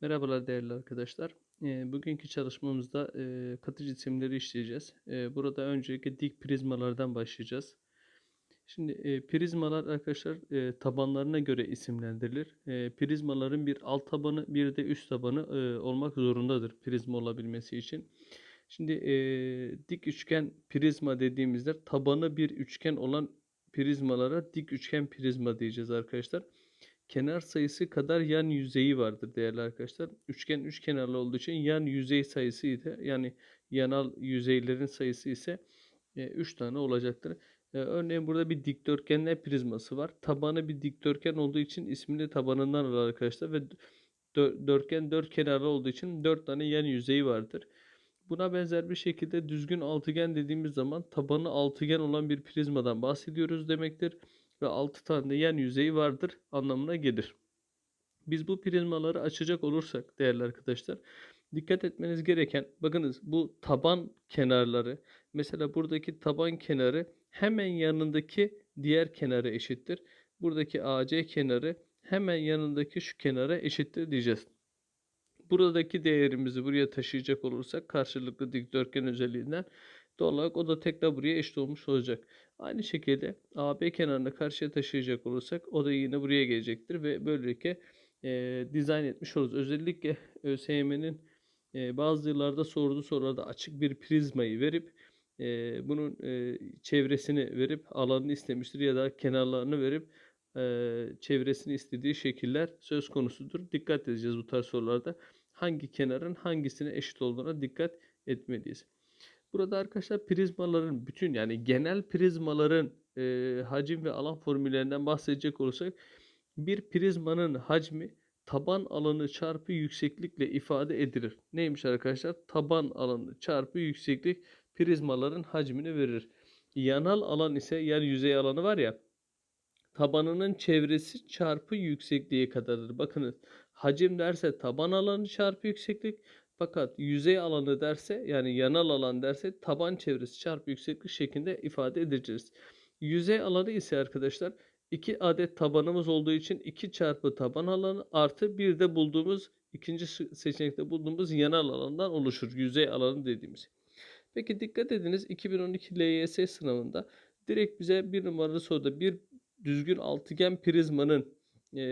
Merhabalar değerli arkadaşlar. Eee, bugünkü çalışmamızda eee, katı cisimleri işleyeceğiz. Eee, burada öncelikle dik prizmalardan başlayacağız. Şimdi eee, prizmalar arkadaşlar eee, tabanlarına göre isimlendirilir. Eee, prizmaların bir alt tabanı bir de üst tabanı eee, olmak zorundadır prizma olabilmesi için. Şimdi eee, dik üçgen prizma dediğimizde tabanı bir üçgen olan prizmalara dik üçgen prizma diyeceğiz arkadaşlar kenar sayısı kadar yan yüzeyi vardır değerli arkadaşlar. Üçgen üç kenarlı olduğu için yan yüzey sayısı ise yani yanal yüzeylerin sayısı ise 3 tane olacaktır. E, örneğin burada bir dikdörtgenler prizması var. Tabanı bir dikdörtgen olduğu için ismini tabanından alır arkadaşlar ve dörtgen dört kenarlı olduğu için 4 tane yan yüzeyi vardır. Buna benzer bir şekilde düzgün altıgen dediğimiz zaman tabanı altıgen olan bir prizmadan bahsediyoruz demektir ve 6 tane yan yüzeyi vardır anlamına gelir. Biz bu prizmaları açacak olursak değerli arkadaşlar dikkat etmeniz gereken bakınız bu taban kenarları mesela buradaki taban kenarı hemen yanındaki diğer kenarı eşittir. Buradaki AC kenarı hemen yanındaki şu kenara eşittir diyeceğiz. Buradaki değerimizi buraya taşıyacak olursak karşılıklı dikdörtgen özelliğinden doğal olarak o da tekrar buraya eşit olmuş olacak. Aynı şekilde AB kenarını karşıya taşıyacak olursak o da yine buraya gelecektir ve böylelikle e, dizayn etmiş oluruz. Özellikle ÖSYM'nin e, bazı yıllarda sorduğu sorularda açık bir prizmayı verip e, bunun e, çevresini verip alanını istemiştir ya da kenarlarını verip e, çevresini istediği şekiller söz konusudur. Dikkat edeceğiz bu tarz sorularda. Hangi kenarın hangisine eşit olduğuna dikkat etmeliyiz. Burada arkadaşlar prizmaların bütün yani genel prizmaların e, hacim ve alan formüllerinden bahsedecek olursak bir prizmanın hacmi taban alanı çarpı yükseklikle ifade edilir. Neymiş arkadaşlar? Taban alanı çarpı yükseklik prizmaların hacmini verir. Yanal alan ise yani yüzey alanı var ya tabanının çevresi çarpı yüksekliği kadardır. Bakınız hacim derse taban alanı çarpı yükseklik fakat yüzey alanı derse yani yanal alan derse taban çevresi çarpı yükseklik şeklinde ifade edeceğiz. Yüzey alanı ise arkadaşlar 2 adet tabanımız olduğu için 2 çarpı taban alanı artı bir de bulduğumuz ikinci seçenekte bulduğumuz yanal alandan oluşur. Yüzey alanı dediğimiz. Peki dikkat ediniz 2012 LYS sınavında direkt bize bir numaralı soruda bir düzgün altıgen prizmanın e,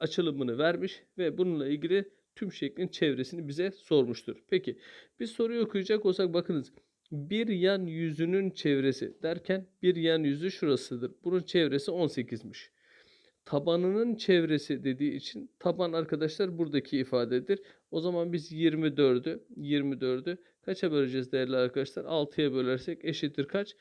açılımını vermiş ve bununla ilgili tüm şeklin çevresini bize sormuştur. Peki biz soruyu okuyacak olsak bakınız bir yan yüzünün çevresi derken bir yan yüzü şurasıdır. Bunun çevresi 18'miş. Tabanının çevresi dediği için taban arkadaşlar buradaki ifadedir. O zaman biz 24'ü 24'ü kaça böleceğiz değerli arkadaşlar? 6'ya bölersek eşittir kaç?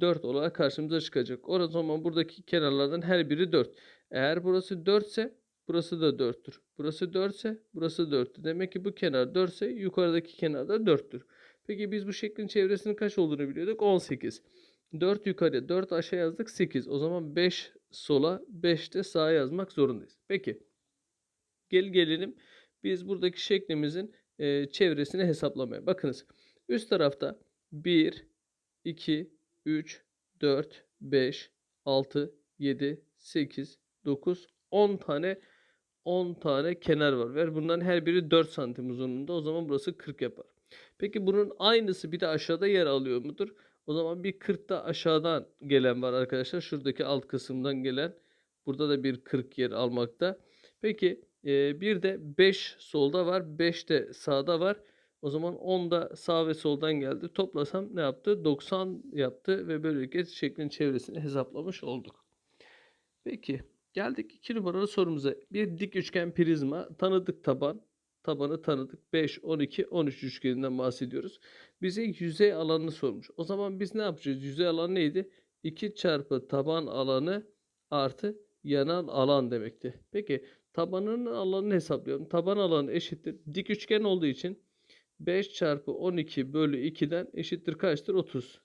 4 olarak karşımıza çıkacak. O zaman buradaki kenarlardan her biri 4. Eğer burası 4 ise Burası da 4'tür. Burası 4 ise burası 4'tür. Demek ki bu kenar 4 ise yukarıdaki kenar da 4'tür. Peki biz bu şeklin çevresinin kaç olduğunu biliyorduk? 18. 4 yukarıya 4 aşağı yazdık 8. O zaman 5 sola 5 de sağa yazmak zorundayız. Peki gel gelelim biz buradaki şeklimizin e, çevresini hesaplamaya. Bakınız üst tarafta 1, 2, 3, 4, 5, 6, 7, 8, 9, 10 tane 10 tane kenar var. Ver bunların her biri 4 santim uzunluğunda. O zaman burası 40 yapar. Peki bunun aynısı bir de aşağıda yer alıyor mudur? O zaman bir 40 da aşağıdan gelen var arkadaşlar. Şuradaki alt kısımdan gelen. Burada da bir 40 yer almakta. Peki e, bir de 5 solda var. 5 de sağda var. O zaman 10 da sağ ve soldan geldi. Toplasam ne yaptı? 90 yaptı ve böylelikle şeklin çevresini hesaplamış olduk. Peki Geldik 2 numaralı sorumuza. Bir dik üçgen prizma tanıdık taban. Tabanı tanıdık. 5, 12, 13 üçgeninden bahsediyoruz. Bize yüzey alanını sormuş. O zaman biz ne yapacağız? Yüzey alanı neydi? 2 çarpı taban alanı artı yanal alan demekti. Peki tabanının alanını hesaplıyorum. Taban alanı eşittir. Dik üçgen olduğu için 5 çarpı 12 bölü 2'den eşittir kaçtır? 30.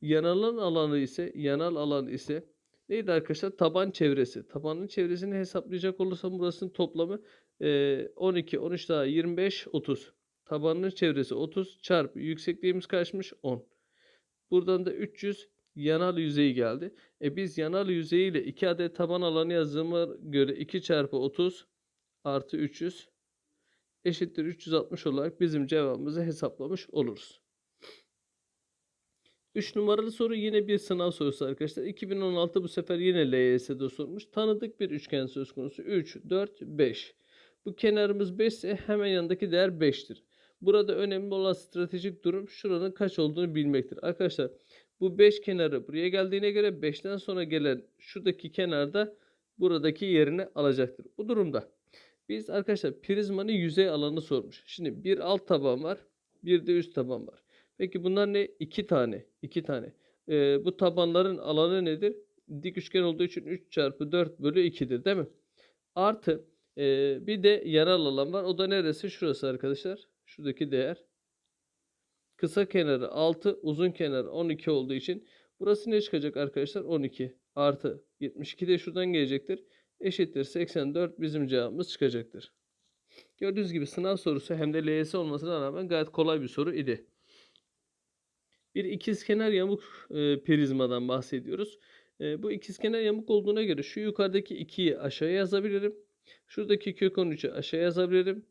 Yanal alanı ise yanal alan ise Neydi arkadaşlar? Taban çevresi. Tabanın çevresini hesaplayacak olursam burasının toplamı 12, 13 daha 25, 30. Tabanın çevresi 30 çarpı yüksekliğimiz kaçmış? 10. Buradan da 300 yanal yüzeyi geldi. E biz yanal yüzeyi ile 2 adet taban alanı yazdığıma göre 2 çarpı 30 artı 300 eşittir 360 olarak bizim cevabımızı hesaplamış oluruz. 3 numaralı soru yine bir sınav sorusu arkadaşlar. 2016 bu sefer yine LYS'de sormuş. Tanıdık bir üçgen söz konusu. 3, 4, 5. Bu kenarımız 5 ise hemen yanındaki değer 5'tir. Burada önemli olan stratejik durum şuranın kaç olduğunu bilmektir. Arkadaşlar bu 5 kenarı buraya geldiğine göre 5'ten sonra gelen şuradaki kenarda buradaki yerini alacaktır. Bu durumda biz arkadaşlar prizmanın yüzey alanı sormuş. Şimdi bir alt taban var, bir de üst taban var. Peki bunlar ne? İki tane. iki tane. Ee, bu tabanların alanı nedir? Dik üçgen olduğu için 3 çarpı 4 bölü 2'dir değil mi? Artı e, bir de yanal alan var. O da neresi? Şurası arkadaşlar. Şuradaki değer. Kısa kenarı 6, uzun kenarı 12 olduğu için burası ne çıkacak arkadaşlar? 12 artı 72 de şuradan gelecektir. Eşittir 84 bizim cevabımız çıkacaktır. Gördüğünüz gibi sınav sorusu hem de LYS olmasına rağmen gayet kolay bir soru idi. Bir ikizkenar yamuk e, prizmadan bahsediyoruz. E, bu ikizkenar yamuk olduğuna göre şu yukarıdaki 2'yi aşağıya yazabilirim. Şuradaki kök 13'ü aşağıya yazabilirim.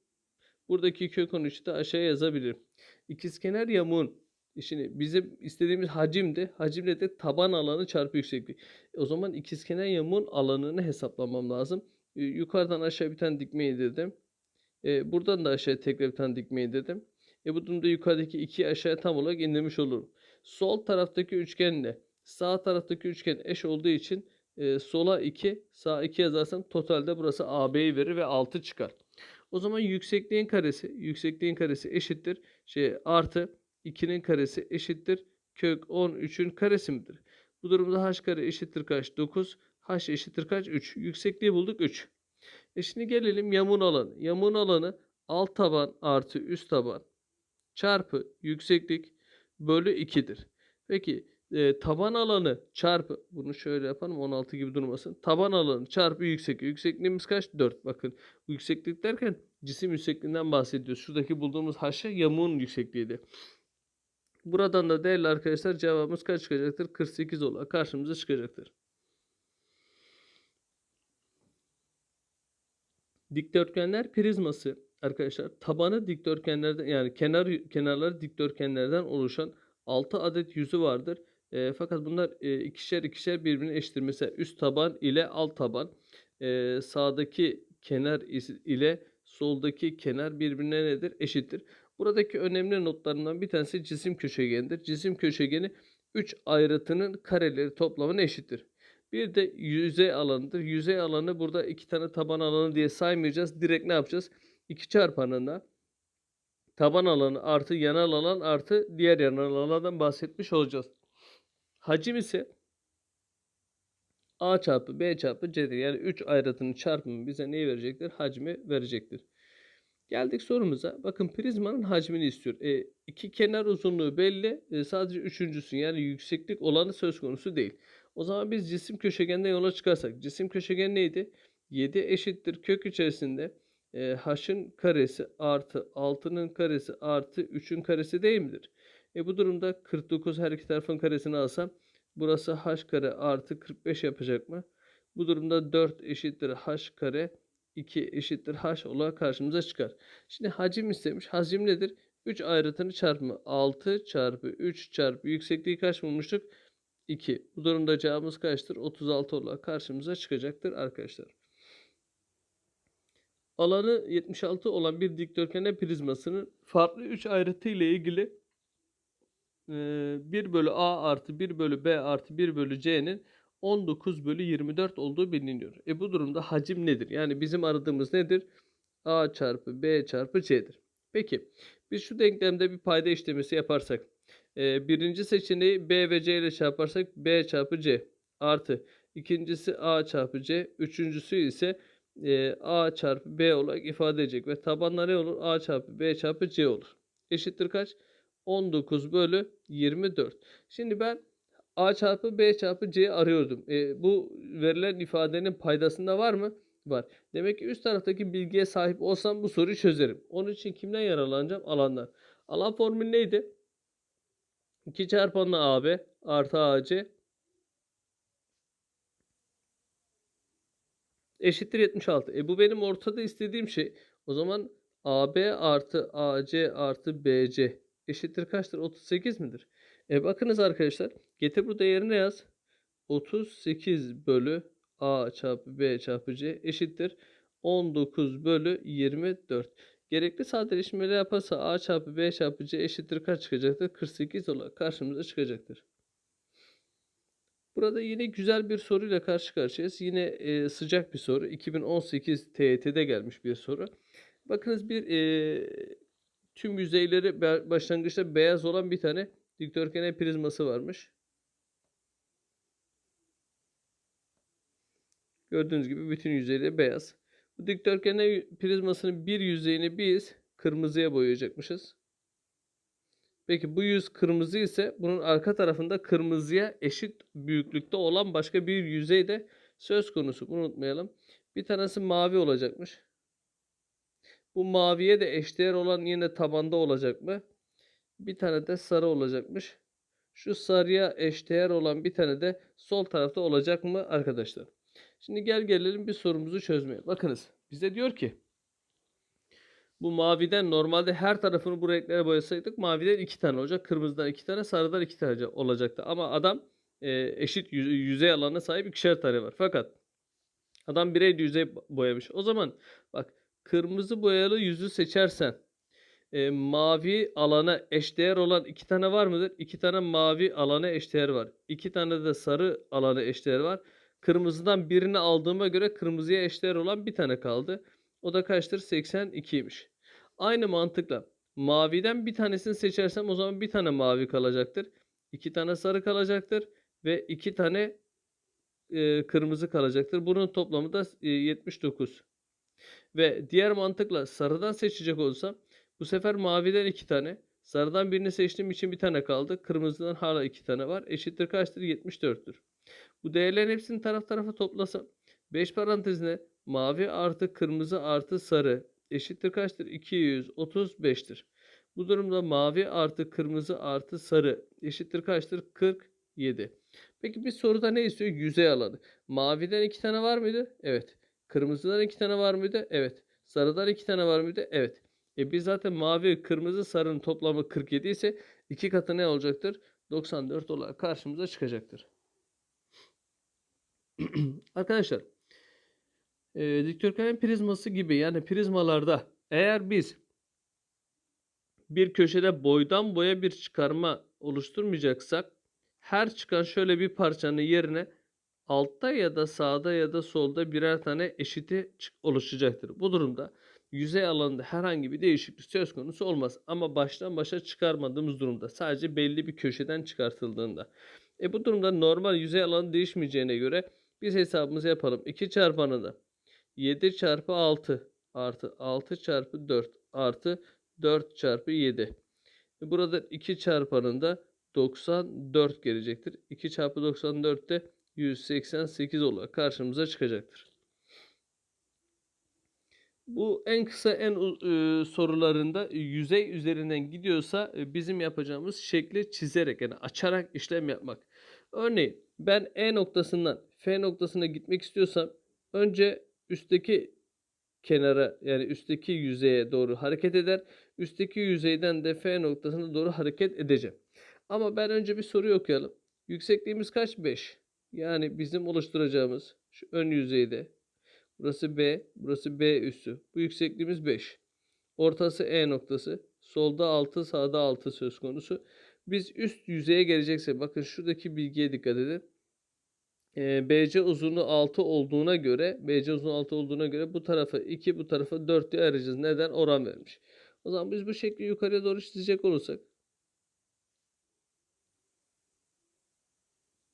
Buradaki kök 13'ü de aşağıya yazabilirim. İkizkenar yamuğun Şimdi bizim istediğimiz hacimdi. Hacimle de taban alanı çarpı yükseklik. O zaman ikizkenar yamuğun alanını hesaplamam lazım. E, yukarıdan aşağı bir tane dikme indirdim. E, buradan da aşağı tekrar bir tane dikme indirdim. E bu durumda yukarıdaki 2'yi aşağıya tam olarak indirmiş olurum. Sol taraftaki üçgenle sağ taraftaki üçgen eş olduğu için e, sola 2 sağ 2 yazarsam totalde burası AB'yi verir ve 6 çıkar. O zaman yüksekliğin karesi yüksekliğin karesi eşittir şey artı 2'nin karesi eşittir kök 13'ün karesi midir? Bu durumda h kare eşittir kaç? 9. h eşittir kaç? 3. Yüksekliği bulduk 3. E şimdi gelelim yamuğun alanı. Yamuğun alanı alt taban artı üst taban çarpı yükseklik bölü 2'dir. Peki e, taban alanı çarpı bunu şöyle yapalım 16 gibi durmasın. Taban alanı çarpı yükseklik. Yüksekliğimiz kaç? 4. Bakın yükseklik derken cisim yüksekliğinden bahsediyoruz. Şuradaki bulduğumuz haşa yamuğun yüksekliğiydi. Buradan da değerli arkadaşlar cevabımız kaç çıkacaktır? 48 olarak karşımıza çıkacaktır. Dikdörtgenler prizması arkadaşlar tabanı dikdörtgenlerden yani kenar kenarları dikdörtgenlerden oluşan 6 adet yüzü vardır. E, fakat bunlar e, ikişer ikişer birbirine eşittir. Mesela üst taban ile alt taban e, sağdaki kenar ile soldaki kenar birbirine nedir? Eşittir. Buradaki önemli notlarından bir tanesi cisim köşegenidir. Cisim köşegeni 3 ayrıtının kareleri toplamına eşittir. Bir de yüzey alanıdır. Yüzey alanı burada iki tane taban alanı diye saymayacağız. Direkt ne yapacağız? 2 çarpanında taban alanı artı yanal alan artı diğer yanal alandan bahsetmiş olacağız. Hacim ise A çarpı B çarpı C'dir. Yani 3 ayrıtının çarpımı bize neyi verecektir? Hacmi verecektir. Geldik sorumuza. Bakın prizmanın hacmini istiyor. E, iki kenar uzunluğu belli. E, sadece üçüncüsü yani yükseklik olanı söz konusu değil. O zaman biz cisim köşegende yola çıkarsak. Cisim köşegen neydi? 7 eşittir kök içerisinde e, h'ın karesi artı 6'nın karesi artı 3'ün karesi değil midir? E bu durumda 49 her iki tarafın karesini alsam burası h kare artı 45 yapacak mı? Bu durumda 4 eşittir h kare 2 eşittir h olarak karşımıza çıkar. Şimdi hacim istemiş. Hacim nedir? 3 ayrıtını çarpımı 6 çarpı 3 çarpı yüksekliği kaç bulmuştuk? 2. Bu durumda cevabımız kaçtır? 36 olarak karşımıza çıkacaktır arkadaşlar. Alanı 76 olan bir dikdörtgen prizmasının farklı 3 ayrıtı ile ilgili 1 bölü A artı 1 bölü B artı 1 bölü C'nin 19 bölü 24 olduğu biliniyor. E bu durumda hacim nedir? Yani bizim aradığımız nedir? A çarpı B çarpı C'dir. Peki biz şu denklemde bir payda işlemesi yaparsak e, birinci seçeneği B ve C ile çarparsak B çarpı C artı ikincisi A çarpı C üçüncüsü ise e, A çarpı B olarak ifade edecek ve tabanla ne olur? A çarpı B çarpı C olur. Eşittir kaç? 19 bölü 24. Şimdi ben A çarpı B çarpı C arıyordum. E, bu verilen ifadenin paydasında var mı? Var. Demek ki üst taraftaki bilgiye sahip olsam bu soruyu çözerim. Onun için kimden yararlanacağım? Alandan. Alan formülü neydi? 2 çarpanla AB artı AC eşittir 76. E bu benim ortada istediğim şey. O zaman AB artı AC artı BC eşittir kaçtır? 38 midir? E bakınız arkadaşlar. Getir bu değerini yaz. 38 bölü A çarpı B çarpı C eşittir. 19 bölü 24. Gerekli sadeleşmeleri yaparsa A çarpı B çarpı C eşittir kaç çıkacaktır? 48 olarak karşımıza çıkacaktır. Burada yine güzel bir soruyla karşı karşıyayız. Yine e, sıcak bir soru. 2018 TYT'de gelmiş bir soru. Bakınız bir e, tüm yüzeyleri başlangıçta beyaz olan bir tane dikdörtgen prizması varmış. Gördüğünüz gibi bütün yüzeyleri beyaz. Bu dikdörtgen prizmasının bir yüzeyini biz kırmızıya boyayacakmışız. Peki bu yüz kırmızı ise bunun arka tarafında kırmızıya eşit büyüklükte olan başka bir yüzey de söz konusu. Bunu unutmayalım. Bir tanesi mavi olacakmış. Bu maviye de eşdeğer olan yine tabanda olacak mı? Bir tane de sarı olacakmış. Şu sarıya eşdeğer olan bir tane de sol tarafta olacak mı arkadaşlar? Şimdi gel gelelim bir sorumuzu çözmeye. Bakınız bize diyor ki bu maviden normalde her tarafını bu renklere boyasaydık maviden iki tane olacak. Kırmızıdan iki tane, sarıdan iki tane olacaktı. Ama adam e, eşit yüze- yüzey alanına sahip ikişer tane var. Fakat adam birey yüzey boyamış. O zaman bak kırmızı boyalı yüzü seçersen e, mavi alana eşdeğer olan iki tane var mıdır? İki tane mavi alana eşdeğer var. İki tane de sarı alana eşdeğer var. Kırmızıdan birini aldığıma göre kırmızıya eşdeğer olan bir tane kaldı. O da kaçtır? 82'ymiş. Aynı mantıkla maviden bir tanesini seçersem o zaman bir tane mavi kalacaktır. iki tane sarı kalacaktır. Ve iki tane e, kırmızı kalacaktır. Bunun toplamı da e, 79. Ve diğer mantıkla sarıdan seçecek olsam bu sefer maviden iki tane. Sarıdan birini seçtiğim için bir tane kaldı. Kırmızıdan hala iki tane var. Eşittir kaçtır? 74'tür. Bu değerlerin hepsini taraf tarafa toplasam 5 parantezine mavi artı kırmızı artı sarı eşittir kaçtır? 235'tir. Bu durumda mavi artı kırmızı artı sarı eşittir kaçtır? 47. Peki bir soruda ne istiyor? Yüzey alanı. Maviden iki tane var mıydı? Evet. Kırmızıdan iki tane var mıydı? Evet. Sarıdan iki tane var mıydı? Evet. E biz zaten mavi, kırmızı, sarının toplamı 47 ise iki katı ne olacaktır? 94 olarak karşımıza çıkacaktır. Arkadaşlar e, dikdörtgen prizması gibi yani prizmalarda eğer biz bir köşede boydan boya bir çıkarma oluşturmayacaksak her çıkan şöyle bir parçanın yerine altta ya da sağda ya da solda birer tane eşiti oluşacaktır. Bu durumda yüzey alanında herhangi bir değişiklik söz konusu olmaz. Ama baştan başa çıkarmadığımız durumda sadece belli bir köşeden çıkartıldığında. E bu durumda normal yüzey alanı değişmeyeceğine göre biz hesabımızı yapalım. 2 çarpanı da 7 çarpı 6 artı 6 çarpı 4 artı 4 çarpı 7. E Burada 2 çarpanında 94 gelecektir. 2 çarpı 94 de 188 olarak karşımıza çıkacaktır. Bu en kısa en e, sorularında yüzey üzerinden gidiyorsa e, bizim yapacağımız şekli çizerek yani açarak işlem yapmak. Örneğin ben E noktasından F noktasına gitmek istiyorsam önce üstteki kenara yani üstteki yüzeye doğru hareket eder. Üstteki yüzeyden de F noktasına doğru hareket edeceğim. Ama ben önce bir soruyu okuyalım. Yüksekliğimiz kaç? 5. Yani bizim oluşturacağımız şu ön yüzeyde burası B, burası B üssü. Bu yüksekliğimiz 5. Ortası E noktası. Solda 6, sağda 6 söz konusu. Biz üst yüzeye geleceksek bakın şuradaki bilgiye dikkat edin. Ee, BC uzunluğu 6 olduğuna göre BC uzunluğu 6 olduğuna göre bu tarafa 2 bu tarafa 4 diye ayıracağız. Neden? Oran vermiş. O zaman biz bu şekli yukarıya doğru çizecek olursak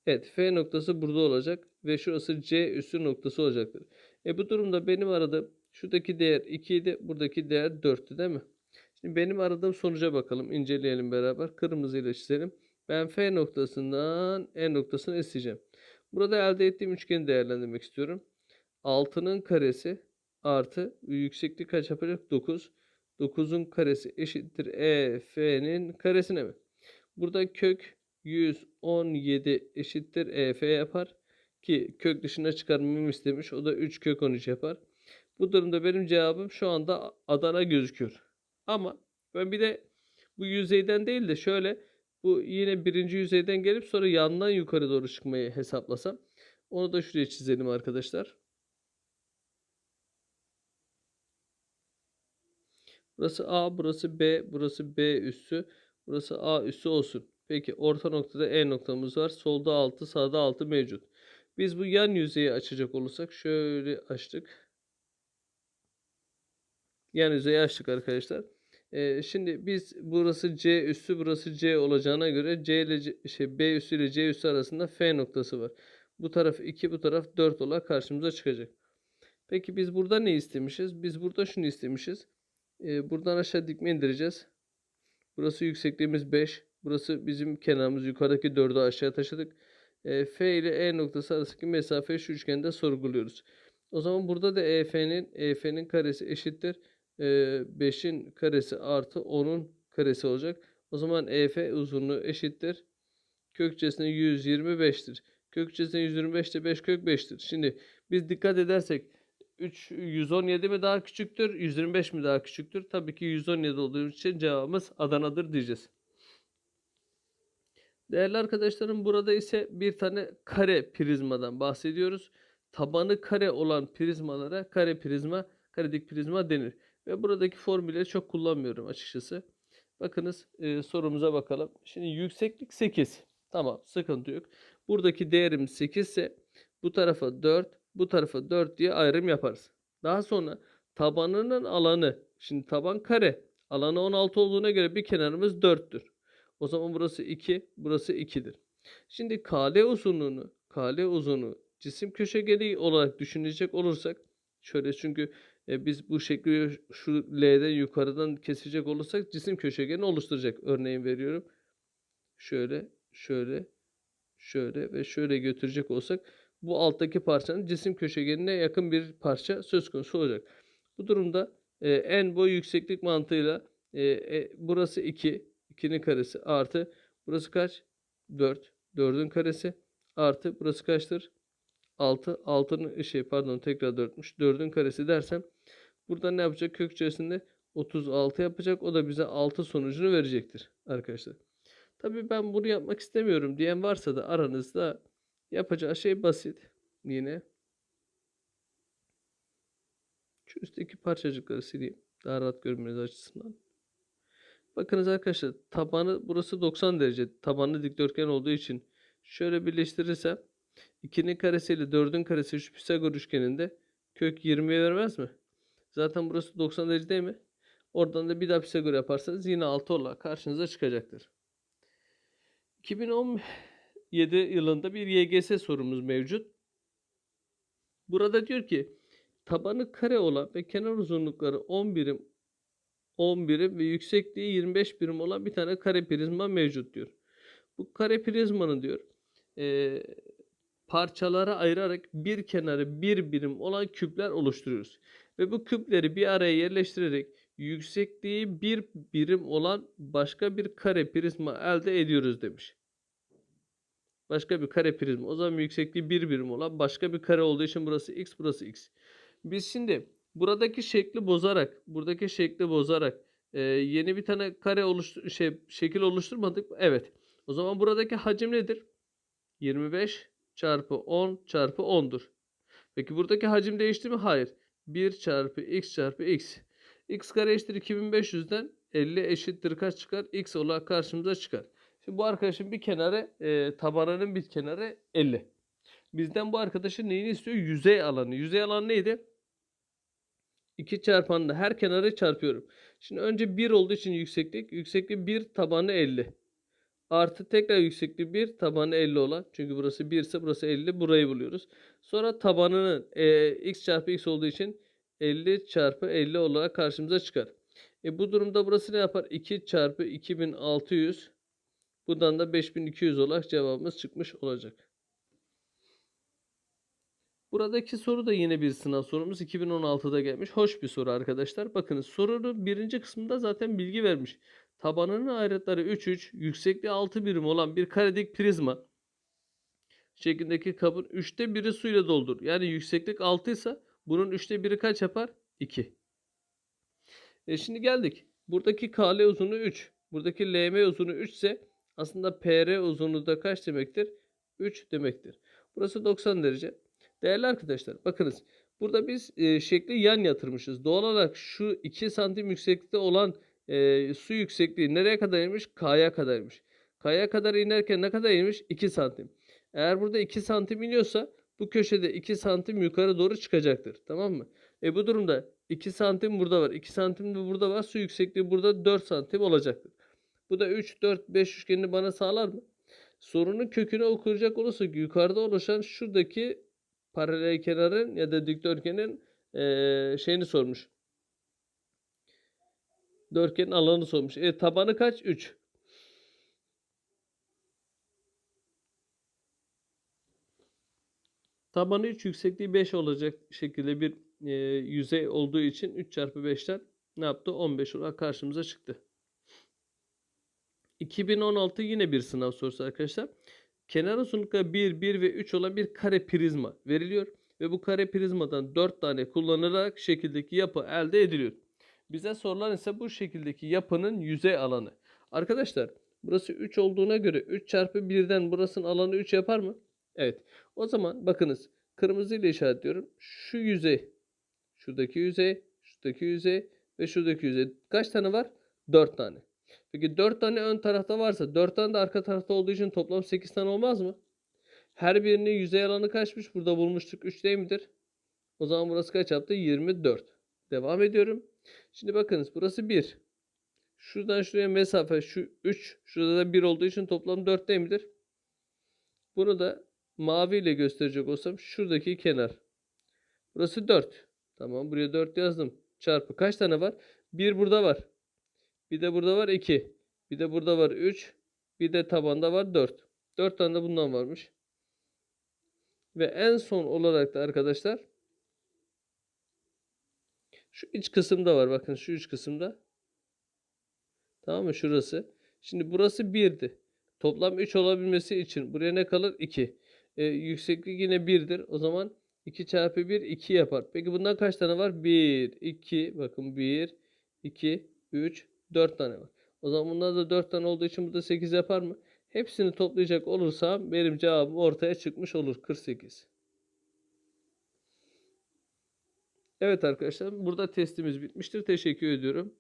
Evet F noktası burada olacak ve şurası C üssü noktası olacaktır. E bu durumda benim aradığım şuradaki değer 2 idi buradaki değer 4'tü değil mi? Şimdi benim aradığım sonuca bakalım inceleyelim beraber kırmızıyla çizelim. Ben F noktasından E noktasını isteyeceğim. Burada elde ettiğim üçgeni değerlendirmek istiyorum. 6'nın karesi artı yükseklik kaç yapacak? 9. 9'un karesi eşittir E F'nin karesine mi? Burada kök 117 eşittir EF yapar. Ki kök dışına çıkarmamı istemiş. O da 3 kök 13 yapar. Bu durumda benim cevabım şu anda Adana gözüküyor. Ama ben bir de bu yüzeyden değil de şöyle bu yine birinci yüzeyden gelip sonra yandan yukarı doğru çıkmayı hesaplasam. Onu da şuraya çizelim arkadaşlar. Burası A, burası B, burası B üssü, burası A üssü olsun. Peki orta noktada E noktamız var. Solda 6, sağda 6 mevcut. Biz bu yan yüzeyi açacak olursak şöyle açtık. Yan yüzeyi açtık arkadaşlar. Ee, şimdi biz burası C üssü burası C olacağına göre C ile C, şey, B üssü ile C üssü arasında F noktası var. Bu taraf 2 bu taraf 4 olarak karşımıza çıkacak. Peki biz burada ne istemişiz? Biz burada şunu istemişiz. Ee, buradan aşağı dikme indireceğiz. Burası yüksekliğimiz 5. Burası bizim kenarımız. Yukarıdaki 4'ü aşağı taşıdık. Ee, F ile E noktası arasındaki mesafeyi şu üçgende sorguluyoruz. O zaman burada da EF'nin EF'nin karesi eşittir. 5'in karesi artı 10'un karesi olacak. O zaman EF uzunluğu eşittir. Kökçesine 125'tir. Kökçesine 125 de 5 kök 5'tir. Şimdi biz dikkat edersek 3 117 mi daha küçüktür? 125 mi daha küçüktür? Tabii ki 117 olduğu için cevabımız Adana'dır diyeceğiz. Değerli arkadaşlarım burada ise bir tane kare prizmadan bahsediyoruz. Tabanı kare olan prizmalara kare prizma, kare dik prizma denir. Ve buradaki formülleri çok kullanmıyorum açıkçası. Bakınız e, sorumuza bakalım. Şimdi yükseklik 8. Tamam sıkıntı yok. Buradaki değerimiz 8 ise bu tarafa 4, bu tarafa 4 diye ayrım yaparız. Daha sonra tabanının alanı. Şimdi taban kare. Alanı 16 olduğuna göre bir kenarımız 4'tür. O zaman burası 2, burası 2'dir. Şimdi KL uzunluğunu, KL uzunluğu cisim köşegeni olarak düşünecek olursak şöyle çünkü e, biz bu şekli şu L'den yukarıdan kesecek olursak cisim köşegeni oluşturacak. Örneğin veriyorum. Şöyle, şöyle, şöyle ve şöyle götürecek olsak bu alttaki parçanın cisim köşegenine yakın bir parça söz konusu olacak. Bu durumda e, en boy yükseklik mantığıyla e, e, burası 2, 2'nin karesi artı burası kaç? 4, 4'ün karesi artı burası kaçtır? 6, 6'nın şey pardon tekrar 4'müş. 4'ün karesi dersem burada ne yapacak? Kök içerisinde 36 yapacak. O da bize 6 sonucunu verecektir arkadaşlar. Tabii ben bunu yapmak istemiyorum diyen varsa da aranızda yapacağı şey basit. Yine şu üstteki parçacıkları sileyim. Daha rahat görmeniz açısından. Bakınız arkadaşlar tabanı burası 90 derece. Tabanı dikdörtgen olduğu için şöyle birleştirirsem 2'nin karesi ile 4'ün karesi şu Pisagor üçgeninde kök 20'ye vermez mi? Zaten burası 90 derece değil mi? Oradan da bir daha Pisagor yaparsanız yine 6 olarak karşınıza çıkacaktır. 2017 yılında bir YGS sorumuz mevcut. Burada diyor ki tabanı kare olan ve kenar uzunlukları 10 birim 10 birim ve yüksekliği 25 birim olan bir tane kare prizma mevcut diyor. Bu kare prizmanın diyor e, parçalara ayırarak bir kenarı bir birim olan küpler oluşturuyoruz. Ve bu küpleri bir araya yerleştirerek yüksekliği bir birim olan başka bir kare prizma elde ediyoruz demiş. Başka bir kare prizma. O zaman yüksekliği bir birim olan başka bir kare olduğu için burası x, burası x. Biz şimdi buradaki şekli bozarak, buradaki şekli bozarak e, yeni bir tane kare oluştur şey şekil oluşturmadık mı? Evet. O zaman buradaki hacim nedir? 25 çarpı 10 çarpı 10'dur. Peki buradaki hacim değişti mi? Hayır. 1 çarpı x çarpı x. x kare eşittir 2500'den 50 eşittir kaç çıkar? x olarak karşımıza çıkar. Şimdi bu arkadaşın bir kenarı e, tabanının bir kenarı 50. Bizden bu arkadaşın neyini istiyor? Yüzey alanı. Yüzey alanı neydi? 2 çarpanında her kenarı çarpıyorum. Şimdi önce 1 olduğu için yükseklik. Yükseklik 1 tabanı 50. Artı tekrar yüksekliği 1 tabanı 50 olan. Çünkü burası 1 ise burası 50. Burayı buluyoruz. Sonra tabanının e, x çarpı x olduğu için 50 çarpı 50 olarak karşımıza çıkar. E, bu durumda burası ne yapar? 2 çarpı 2600. Buradan da 5200 olarak cevabımız çıkmış olacak. Buradaki soru da yine bir sınav sorumuz. 2016'da gelmiş. Hoş bir soru arkadaşlar. Bakınız sorunun birinci kısmında zaten bilgi vermiş. Tabanının ayrıtları 3 3, yüksekliği 6 birim olan bir karedik prizma şeklindeki kabın 3'te biri suyla doldur. Yani yükseklik 6 ise Bunun üçte biri kaç yapar? 2. E şimdi geldik. Buradaki KL uzunluğu 3. Buradaki LM uzunluğu 3 ise aslında PR uzunluğu da kaç demektir? 3 demektir. Burası 90 derece. Değerli arkadaşlar bakınız. Burada biz e, şekli yan yatırmışız. Doğal olarak şu 2 santim yükseklikte olan e, su yüksekliği nereye kadar inmiş? K'ya kadar inmiş. K'ya kadar inerken ne kadar inmiş? 2 santim. Eğer burada 2 santim iniyorsa bu köşede 2 santim yukarı doğru çıkacaktır. Tamam mı? E bu durumda 2 santim burada var. 2 santim de burada var. Su yüksekliği burada 4 santim olacaktır. Bu da 3, 4, 5 üçgenini bana sağlar mı? Sorunun kökünü okuyacak olursak yukarıda oluşan şuradaki paralel kenarın ya da dikdörtgenin eee şeyini sormuş. Dörtgenin alanını sormuş. E tabanı kaç? 3. Tabanı 3, yüksekliği 5 olacak şekilde bir e, yüzey olduğu için 3 çarpı 5'ten ne yaptı? 15 olarak karşımıza çıktı. 2016 yine bir sınav sorusu arkadaşlar. Kenar uzunlukları 1, 1 ve 3 olan bir kare prizma veriliyor. Ve bu kare prizmadan 4 tane kullanılarak şekildeki yapı elde ediliyor. Bize sorulan ise bu şekildeki yapının yüzey alanı. Arkadaşlar burası 3 olduğuna göre 3 çarpı 1'den burasının alanı 3 yapar mı? Evet. O zaman bakınız kırmızı ile işaretliyorum. Şu yüzey, şuradaki yüzey, şuradaki yüzey ve şuradaki yüzey kaç tane var? 4 tane. Peki 4 tane ön tarafta varsa 4 tane de arka tarafta olduğu için toplam 8 tane olmaz mı? Her birinin yüzey alanı kaçmış? Burada bulmuştuk 3 değil midir? O zaman burası kaç yaptı? 24. Devam ediyorum. Şimdi bakınız burası 1. Şuradan şuraya mesafe şu 3. Şurada da 1 olduğu için toplam 4 değil midir? Bunu da mavi ile gösterecek olsam şuradaki kenar. Burası 4. Tamam buraya 4 yazdım. Çarpı kaç tane var? 1 burada var. Bir de burada var 2. Bir de burada var 3. Bir de tabanda var 4. 4 tane de bundan varmış. Ve en son olarak da arkadaşlar şu iç kısımda var. Bakın şu iç kısımda. Tamam mı? Şurası. Şimdi burası 1'di. Toplam 3 olabilmesi için buraya ne kalır? 2. E, yükseklik yine 1'dir. O zaman 2 çarpı 1 2 yapar. Peki bundan kaç tane var? 1, 2, bakın 1, 2, 3, 4 tane var. O zaman bunlar da 4 tane olduğu için burada 8 yapar mı? Hepsini toplayacak olursam benim cevabım ortaya çıkmış olur. 48. Evet arkadaşlar burada testimiz bitmiştir. Teşekkür ediyorum.